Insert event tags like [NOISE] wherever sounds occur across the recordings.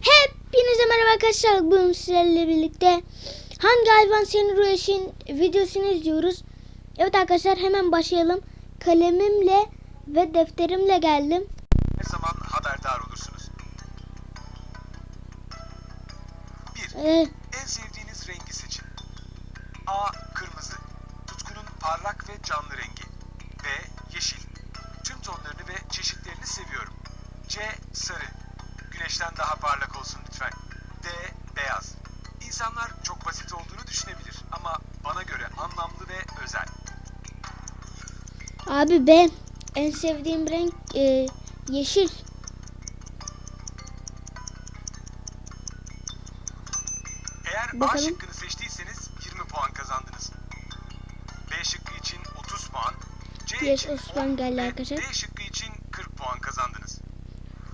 Hepinize merhaba arkadaşlar. Bugün sizlerle birlikte hangi hayvan senin Rueş'in videosunu izliyoruz. Evet arkadaşlar hemen başlayalım. Kalemimle ve defterimle geldim. Her zaman haberdar olursunuz. 1. Ee, En sevdiğiniz rengi seçin. A. Kırmızı. Tutkunun parlak ve canlı rengi. Abi ben en sevdiğim renk e, yeşil. Eğer A Bakalım. şıkkını seçtiyseniz 20 puan kazandınız. B şıkkı için 30 puan, C Yes, için Osman 10 geldi arkadaşlar. D şıkkı için 40 puan kazandınız.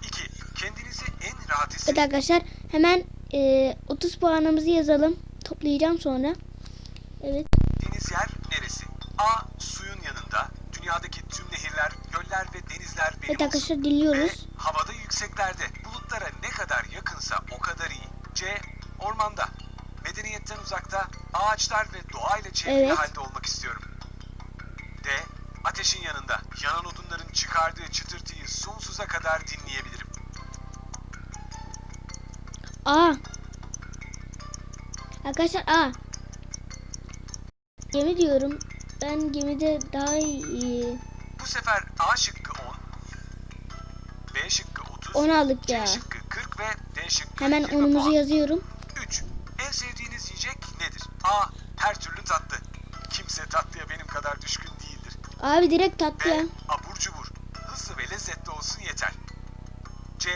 2. Kendinizi en rahat Evet hissettiğiniz arkadaşlar hemen e, 30 puanımızı yazalım. Toplayacağım sonra. Evet arkadaşlar B. dinliyoruz. Havada yükseklerde. Bulutlara ne kadar yakınsa o kadar iyi. C. Ormanda. Medeniyetten uzakta, ağaçlar ve doğayla çevrili Evet. halde olmak istiyorum. D. Ateşin yanında. Yanan odunların çıkardığı çıtırtıyı sonsuza kadar dinleyebilirim. A. Arkadaşlar A. Gemi diyorum. Ben gemide daha iyi. Bu sefer A şıkkı 10, B şıkkı 30, 10 aldık ya. C şıkkı 40 ve D şıkkı Hemen 20 onumuzu puan. yazıyorum. 3. En sevdiğiniz yiyecek nedir? A. Her türlü tatlı. Kimse tatlıya benim kadar düşkün değildir. Abi direkt tatlı ya. B. Abur cubur. Hızlı ve lezzetli olsun yeter. C.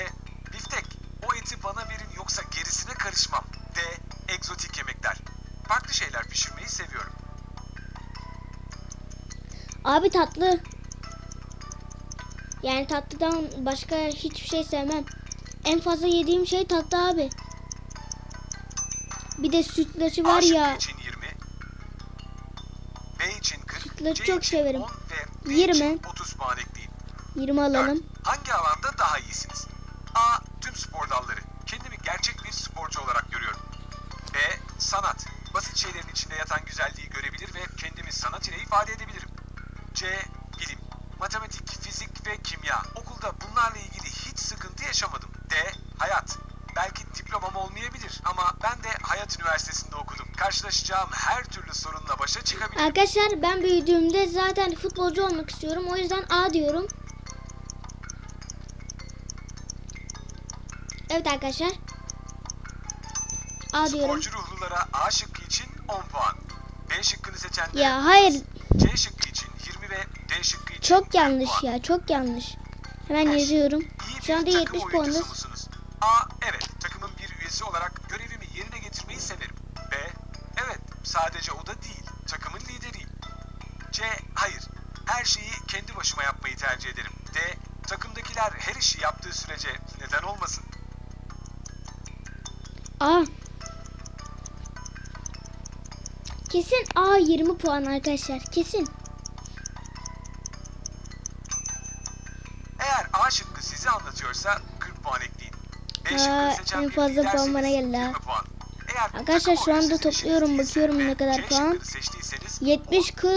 Biftek. O eti bana verin yoksa gerisine karışmam. D. Egzotik yemekler. Farklı şeyler pişirmeyi seviyorum. Abi tatlı. Yani tatlıdan başka hiçbir şey sevmem. En fazla yediğim şey tatlı abi. Bir de sütlaçı var ya. için 20. B için 40. Sütlaçı C çok için severim. 10 ve D 20. için 30 puan ekleyin. 20 Dört. alalım. Hangi alanda daha iyisiniz? A. Tüm spor dalları. Kendimi gerçek bir sporcu olarak görüyorum. B. Sanat. Basit şeylerin içinde yatan güzelliği görebilir ve kendimi sanat ile ifade edebilirim. C. Bilim. Matematik, fizik ve kimya. Okulda bunlarla ilgili hiç sıkıntı yaşamadım. D. Hayat. Belki diplomam olmayabilir ama ben de Hayat Üniversitesi'nde okudum. Karşılaşacağım her türlü sorunla başa çıkabilirim. Arkadaşlar ben büyüdüğümde zaten futbolcu olmak istiyorum. O yüzden A diyorum. Evet arkadaşlar. A diyorum. Sporcu ruhlulara A şıkkı için 10 puan. B şıkkını seçenlere Ya hayır. C şıkkı için 20 ve D şıkkı için Çok 40 yanlış ya. Çok yanlış. Hemen Beş. yazıyorum. Şu anda bir 70 takım puanız. A. Evet. Takımın bir üyesi olarak görevimi yerine getirmeyi severim. B. Evet. Sadece o da değil. Takımın lideriyim. C. Hayır. Her şeyi kendi başıma yapmayı tercih ederim. D. Takımdakiler her işi yaptığı sürece neden olmasın? A. Kesin A 20 puan arkadaşlar. Kesin. Anlatıyorsa 40 puan ekleyin. Şıkkını seçen en bir fazla puan bana geldi ha. 20 puan. Eğer Arkadaşlar şu anda topluyorum, bakıyorum ne kadar puan. şıkkını seçtiyseniz 70, 40,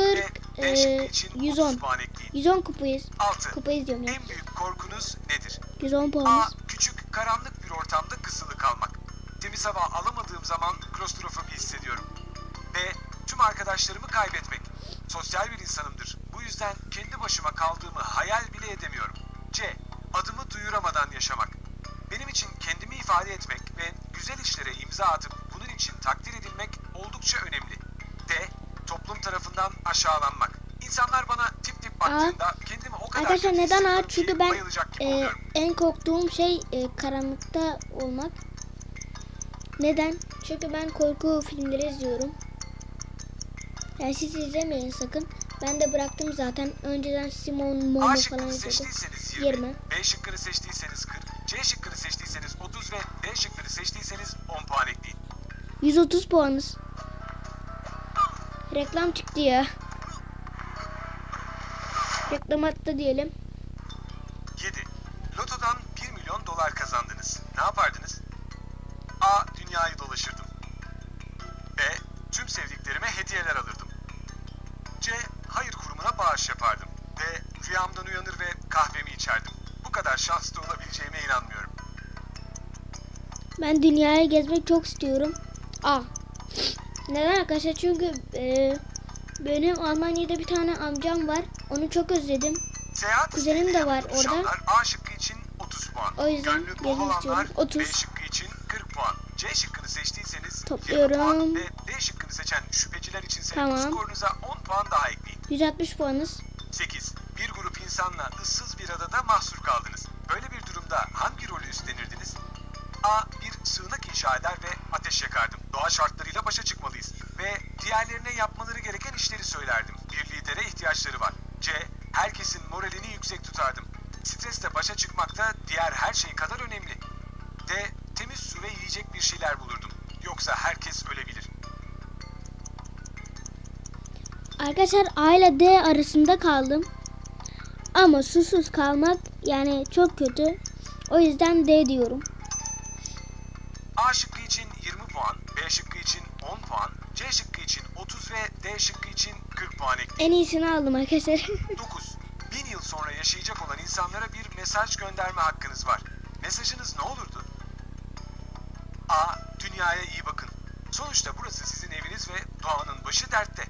ve D şıkkı e, için 110. 30 puan ekleyin. 110 kupayız. 6. Kupayız diyorum ya. En büyük korkunuz nedir? 110 A. puanız. Küçük, karanlık bir ortamda kısılı kalmak. Temiz hava alamadığım zaman klostrofobi hissediyorum. B. Tüm arkadaşlarımı kaybetmek. Sosyal bir insanımdır. Bu yüzden kendi başıma kaldığımı hayal bile edemiyorum. İfade etmek ve güzel işlere imza atıp bunun için takdir edilmek oldukça önemli. D. Toplum tarafından aşağılanmak. İnsanlar bana tip tip baktığında kendimi o kadar Arkadaşlar neden A? hissediyorum ki Çünkü ben e, en korktuğum şey e, karanlıkta olmak. Neden? Çünkü ben korku filmleri izliyorum. Yani siz izlemeyin sakın. Ben de bıraktım zaten. Önceden Simon Momo falan izledim. seçtiyseniz 20, 20. B şıkkını seçtiyseniz 40, C şıkkını seçtiyseniz 30 ve D şıkları seçtiyseniz 10 puan ekleyin. 130 puanız. Reklam çıktı ya. Reklam attı diyelim. 7. Lotodan 1 milyon dolar kazandınız. Ne yapardınız? A. Dünyayı dolaşırdım. B. Tüm sevdiklerime hediyeler alırdım. C. Hayır kurumuna bağış yapardım. D. Rüyamdan uyanır ve kahvemi içerdim. Bu kadar şanslı olabileceğime inanmıyorum. Ben dünyayı gezmek çok istiyorum. A. Neden arkadaşlar? Çünkü e, benim Almanya'da bir tane amcam var. Onu çok özledim. Seyahat Kuzenim de var orada. A şıkkı için 30 puan. O yüzden Gönlü bol gezmek istiyorum. 30. B şıkkı için 40 puan. C şıkkını seçtiyseniz 20 Topluyorum. puan ve D şıkkını seçen şüpheciler için Tamam. skorunuza 10 puan daha ekleyin. 160 puanız. 8. Bir grup insanla ıssız bir adada mahsur kaldınız. Böyle bir durumda hangi rolü üstlenirdiniz? Sığınak inşa eder ve ateş yakardım. Doğa şartlarıyla başa çıkmalıyız. Ve diğerlerine yapmaları gereken işleri söylerdim. Bir lidere ihtiyaçları var. C. Herkesin moralini yüksek tutardım. Stresle başa çıkmak da diğer her şey kadar önemli. D. Temiz su ve yiyecek bir şeyler bulurdum. Yoksa herkes ölebilir. Arkadaşlar A ile D arasında kaldım. Ama susuz kalmak yani çok kötü. O yüzden D diyorum. A şıkkı için 20 puan, B şıkkı için 10 puan, C şıkkı için 30 ve D şıkkı için 40 puan ekleyin. En iyisini aldım arkadaşlar. [LAUGHS] 9. Bin yıl sonra yaşayacak olan insanlara bir mesaj gönderme hakkınız var. Mesajınız ne olurdu? A. Dünyaya iyi bakın. Sonuçta burası sizin eviniz ve doğanın başı dertte.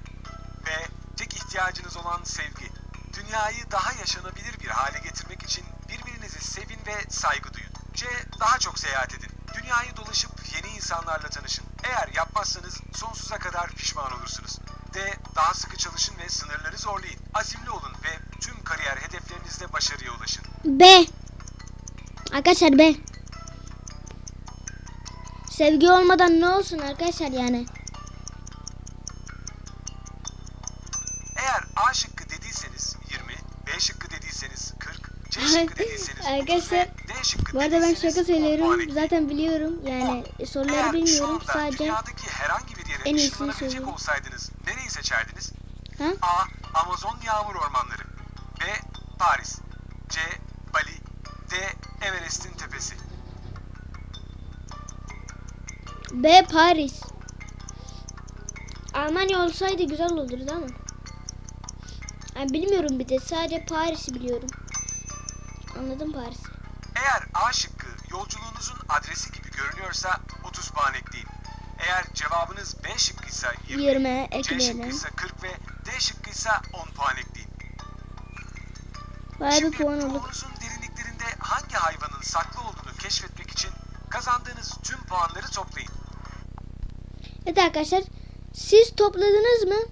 B. Tek ihtiyacınız olan sevgi. Dünyayı daha yaşanabilir bir hale getirmek için birbirinizi sevin ve saygı duyun. C. Daha çok seyahat edin. Dünyayı dolaşıp yeni insanlarla tanışın. Eğer yapmazsanız sonsuza kadar pişman olursunuz. D. Daha sıkı çalışın ve sınırları zorlayın. Azimli olun ve tüm kariyer hedeflerinizde başarıya ulaşın. B. Arkadaşlar B. Sevgi olmadan ne olsun arkadaşlar yani. Eğer A şıkkı dediyseniz 20, B şıkkı dediyseniz 40, C şıkkı dediyseniz 30 ve Arkadaşlar, Bu arada ben şaka 10 puan söylüyorum. Zaten biliyorum. Yani soruları Eğer şu bilmiyorum. Sadece dünyadaki herhangi bir yere en iyisini söylüyorum. olsaydınız nereyi seçerdiniz? ha? A. Amazon yağmur ormanları B. Paris C. Bali D. Everest'in tepesi B Paris. Almanya olsaydı güzel olurdu ama. Yani bilmiyorum bir de sadece Paris'i biliyorum. Anladım Paris'i. A şıkkı yolculuğunuzun adresi gibi görünüyorsa 30 puan ekleyin. Eğer cevabınız B şıkkıysa 20, 20 C ekleyelim. şıkkıysa 40 ve D şıkkıysa 10 puan ekleyin. Bayağı bir Şimdi puan olduk. ruhunuzun derinliklerinde hangi hayvanın saklı olduğunu keşfetmek için kazandığınız tüm puanları toplayın. Evet arkadaşlar. Siz topladınız mı?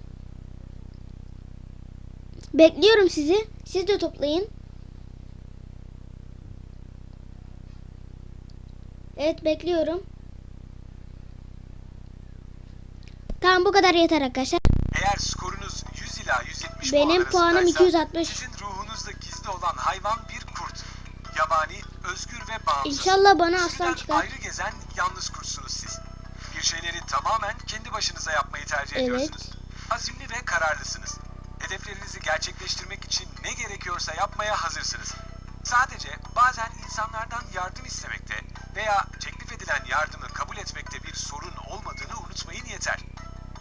Bekliyorum sizi. Siz de toplayın. Evet bekliyorum. Tamam bu kadar yeter arkadaşlar. Eğer skorunuz 100 ila 170 Benim puan puanım arasındaysa, 260. Sizin ruhunuzda gizli olan hayvan bir kurt. Yabani, özgür ve bağımsız. İnşallah bana aslan çıkar. ayrı gezen yalnız kurtsunuz siz. Bir şeyleri tamamen kendi başınıza yapmayı tercih Evet. ediyorsunuz. Azimli ve kararlısınız. Hedeflerinizi gerçekleştirmek için ne gerekiyorsa yapmaya hazırsınız. Sadece bazen insanlardan yardım istemekte etmekte bir sorun olmadığını unutmayın yeter.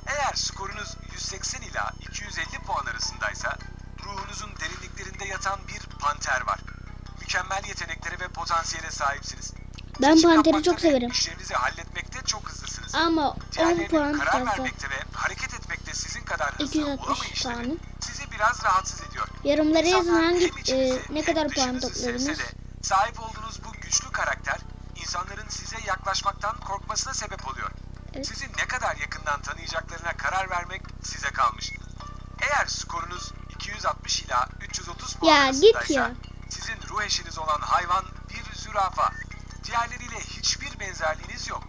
Eğer skorunuz 180 ila 250 puan arasındaysa ruhunuzun derinliklerinde yatan bir panter var. Mükemmel yeteneklere ve potansiyele sahipsiniz. Ben Seçim panteri çok ve severim. İşlerinizi halletmekte çok hızlısınız. Ama 10 Diğerlerinin puan karar fazla. vermekte ve hareket etmekte sizin kadar hızlı 260 olamayışları puanım. sizi biraz rahatsız ediyor. Yorumlara yazın hangi e, ne kadar puan topladınız. sahip olduğunuz yaklaşmaktan korkmasına sebep oluyor. Evet. Sizi ne kadar yakından tanıyacaklarına karar vermek size kalmış. Eğer skorunuz 260 ila 330 puan Ya git ya. sizin ruh eşiniz olan hayvan bir zürafa. Diğerleriyle hiçbir benzerliğiniz yok.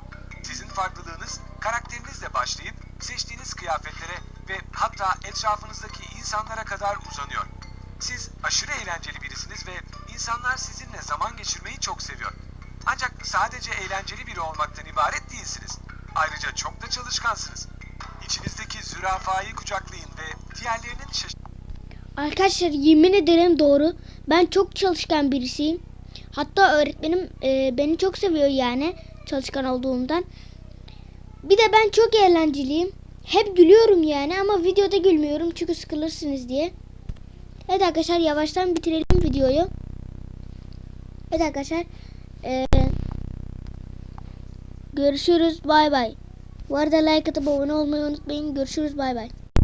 Sizin farklılığınız karakterinizle başlayıp seçtiğiniz kıyafetlere ve hatta etrafınızdaki insanlara kadar uzanıyor. Siz aşırı eğlenceli birisiniz ve insanlar sizinle zaman geçirmeyi çok seviyor. Sadece eğlenceli biri olmaktan ibaret değilsiniz. Ayrıca çok da çalışkansınız. İçinizdeki zürafayı kucaklayın ve diğerlerinin şaş... Arkadaşlar yemin ederim doğru. Ben çok çalışkan birisiyim. Hatta öğretmenim e, beni çok seviyor yani çalışkan olduğumdan. Bir de ben çok eğlenceliyim. Hep gülüyorum yani ama videoda gülmüyorum çünkü sıkılırsınız diye. Evet arkadaşlar yavaştan bitirelim videoyu. Evet arkadaşlar. Görüşürüz. Bay bay. Bu arada like atıp abone olmayı unutmayın. Görüşürüz. Bay bay.